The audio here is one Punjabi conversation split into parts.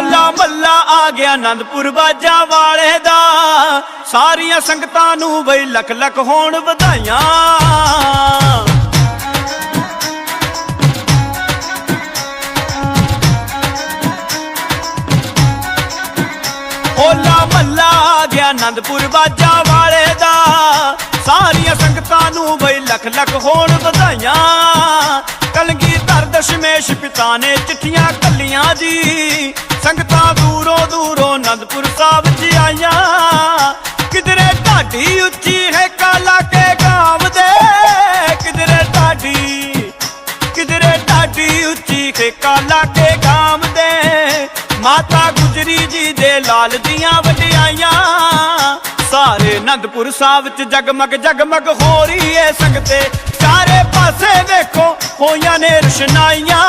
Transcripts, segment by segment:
ਹੋਲਾ ਮੱਲਾ ਆ ਗਿਆ ਆਨੰਦਪੁਰ ਬਾਜਾ ਵਾਲੇ ਦਾ। ਸਾਰੀਆਂ ਸੰਗਤਾਂ ਨੂੰ ਬਈ ਲੱਖ ਲੱਖ ਹੋਣ ਵਧਾਈਆਂ। ਹੋਲਾ ਮੱਲਾ ਆ ਗਿਆ ਆਨੰਦਪੁਰ ਬਾਜਾ ਵਾਲੇ ਦਾ। ਸਾਰੀਆਂ ਸੰਗਤਾਂ ਨੂੰ ਬਈ ਲੱਖ ਲੱਖ ਹੋਣ ਵਧਾਈਆਂ। ਕਲਗੀਧਰ ਦਸ਼ਮੇਸ਼ ਪਿਤਾ ਨੇ ਚਿੱਠੀਆਂ ਕੱਲੀਆਂ ਜੀ। ਸੰਗਤਾਂ ਦੂਰੋਂ ਦੂਰੋਂ ਆਨੰਦਪੁਰ ਸਾਹਿਬ ਜੀ ਆਈਆਂ। ਕਿਧਰੇ ਢਾਡੀ ਉੱਚੀ ਹੈ ਕਾਲਾ ਕੇ ਗਾਮ ਦੇ। ਕਿਧਰੇ ਢਾਡੀ ਕਿਧਰੇ ਢਾਡੀ ਉੱਚੀ ਕੇ ਕਾਲਾ ਕੇ ਗਾਮ ਦੇ। ਮਾਤਾ ਗੁਜਰੀ ਜੀ ਦੇ ਲਾਲ ਦੀਆਂ ਵਡਿਆਈਆਂ। ਸਾਰੇ ਆਨੰਦਪੁਰ ਸਾਹਿਬ ਚ ਜਗਮਗ ਜਗਮਗ ਹੋ ਰਹੀ ਏ ਸੰਗਤੇ ਸਾਰੇ ਪਾਸੇ ਵੇਖੋ ਹੋਈਆਂ ਨੇ ਰਸ਼ਨਾਈਆਂ।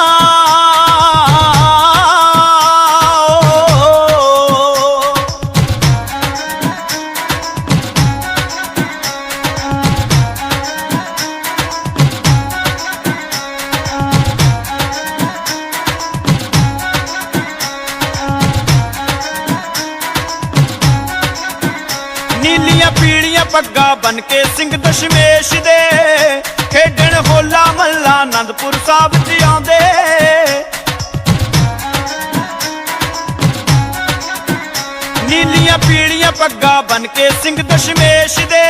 ਨੀਲੀਆਂ ਪੀਲੀਆਂ ਪੱਗਾਂ ਬਨ ਕੇ ਸਿੰਘ ਦਸ਼ਮੇਸ਼ ਦੇ। ਖੇਡਣ ਹੋਲਾ ਮੱਲਾ ਆਨੰਦਪੁਰ ਸਾਹਿਬ ਚ ਆਉਂਦੇ। ਨੀਲੀਆਂ ਪੀਲੀਆਂ ਪੱਗਾਂ ਬਨ ਕੇ ਸਿੰਘ ਦਸ਼ਮੇਸ਼ ਦੇ।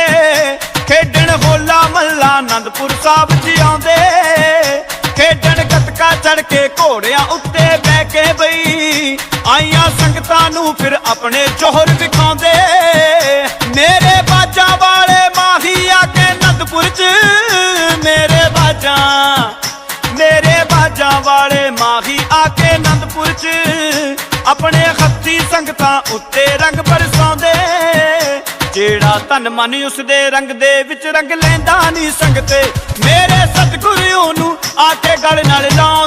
ਖੇਡਣ ਹੋਲਾ ਮੱਲਾ ਆਨੰਦਪੁਰ ਸਾਹਿਬ ਚ ਆਉਂਦੇ। ਖੇਡਣ ਗੱਤਕਾ ਚੜ ਕੇ ਘੋੜਿਆਂ ਉੱਤੇ ਬਹਿ ਕੇ ਬਈ। ਆਈਆਂ ਸੰਗਤਾਂ ਨੂੰ ਫਿਰ ਆਪਣੇ ਜੋਹਰ ਵਿਖਾਉਂਦੇ। ਬਾਜਾਂ। ਮੇਰੇ ਬਾਜਾਂ ਵਾਲੇ ਮਾਹੀ ਆ ਕੇ ਆਨੰਦਪੁਰ ਚ। ਆਪਣੇ ਹੱਥੀ ਸੰਗਤਾਂ ਉੱਤੇ ਰੰਗ ਬਰਸਾਉਂਦੇ। ਜਿਹੜਾ ਤਨ ਮਨ ਉਸ ਦੇ ਰੰਗ ਦੇ ਵਿੱਚ ਰੰਗ ਲੈਂਦਾ ਨਹੀਂ ਸੰਗਤੇ। ਮੇਰੇ ਸਤਿਗੁਰੂ ਨੂੰ ਆ ਕੇ ਗਲ ਨਾਲ ਲਾਉਂਦੇ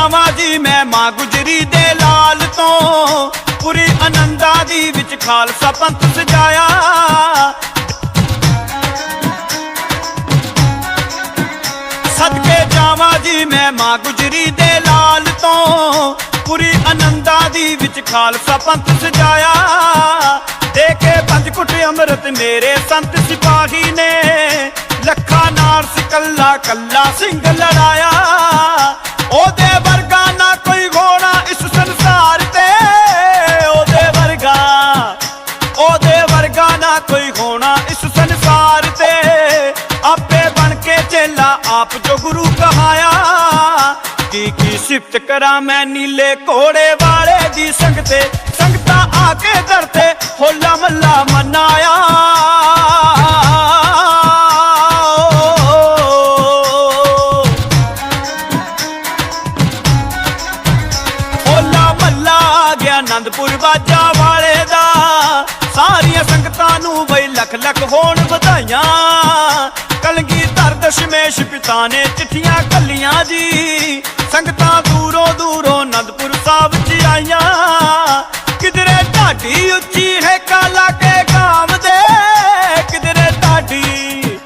ਜਾਵਾਂ ਜੀ ਮੈਂ ਮਾਂ ਗੁਜਰੀ ਦੇ ਲਾਲ ਤੋਂ। ਪੁਰੀ ਆਨੰਦਾ ਦੀ ਵਿੱਚ ਖਾਲਸਾ ਪੰਥ ਸਜਾਇਆ। ਸਦਕੇ ਜਾਵਾਂ ਜੀ ਮੈਂ ਮਾਂ ਗੁਜਰੀ ਦੇ ਲਾਲ ਤੋਂ। ਪੁਰੀ ਆਨੰਦਾ ਦੀ ਵਿੱਚ ਖਾਲਸਾ ਪੰਥ ਸਜਾਇਆ। ਦੇਖੇ ਕੇ ਪੰਜ ਕੁੱਟ ਅੰਮ੍ਰਿਤ ਮੇਰੇ ਸੰਤ ਸਿਪਾਹੀ ਨੇ। ਲੱਖਾਂ ਨਾਲ ਕੱਲਾ ਕੱਲਾ ਸਿੰਘ ਲੜਾਇਆ। ਉਹਦੇ ਬਣ ਆਪ ਜੋ ਗੁਰੂ ਕਹਾਇਆ। ਕੀ ਕੀ ਸਿਫਤ ਕਰਾਂ ਮੈਂ ਨੀਲੇ ਘੋੜੇ ਵਾਲੇ ਦੀ ਸੰਗਤੇ ਸੰਗਤਾਂ ਆ ਕੇ ਦਰ ਤੇ ਹੋਲਾ ਮੱਲਾ ਮਨਾਇਆ। ਹੋਲਾ ਗਿਆ ਆਨੰਦਪੁਰ ਬਾਜਾ ਵਾਲੇ ਦਾ। ਸਾਰੀਆਂ ਸੰਗਤਾਂ ਨੂੰ ਬਈ ਲੱਖ ਲੱਖ ਹੋਣ ਦਸ਼ਮੇਸ਼ ਪਿਤਾ ਨੇ ਚਿੱਠੀਆਂ ਕੱਲੀਆਂ ਜੀ। ਸੰਗਤਾਂ ਦੂਰੋਂ ਦੂਰੋਂ ਆਨੰਦਪੁਰ ਸਾਹਿਬ ਚ ਆਈਆਂ। ਕਿਧਰੇ ਢਾਡੀ ਉੱਚੀ ਹੈ ਕਾਲਾ ਕੇ ਗਾਮ ਦੇ। ਕਿਧਰੇ ਢਾਡੀ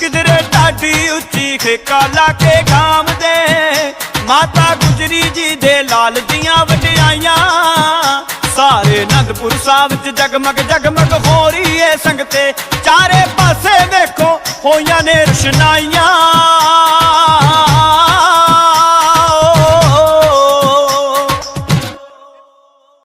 ਕਿਧਰੇ ਢਾਡੀ ਉੱਚੀ ਹੈ ਕਾਲਾ ਕੇ ਗਾਮ ਦੇ। ਮਾਤਾ ਗੁਜਰੀ ਜੀ ਦੇ ਲਾਲ ਦੀਆਂ ਵਡਿਆਈਆਂ। ਸਾਰੇ ਆਨੰਦਪੁਰ ਸਾਹਿਬ ਚ ਜਗਮਗ ਜਗਮਗ ਹੋ ਰਹੀ ਏ ਸੰਗਤੇ। ਚਾਰੇ ਪਾਸੇ ਵੇਖੋ ਹੋਈਆਂ ਨੇ ਰਸ਼ਨਾਈਆਂ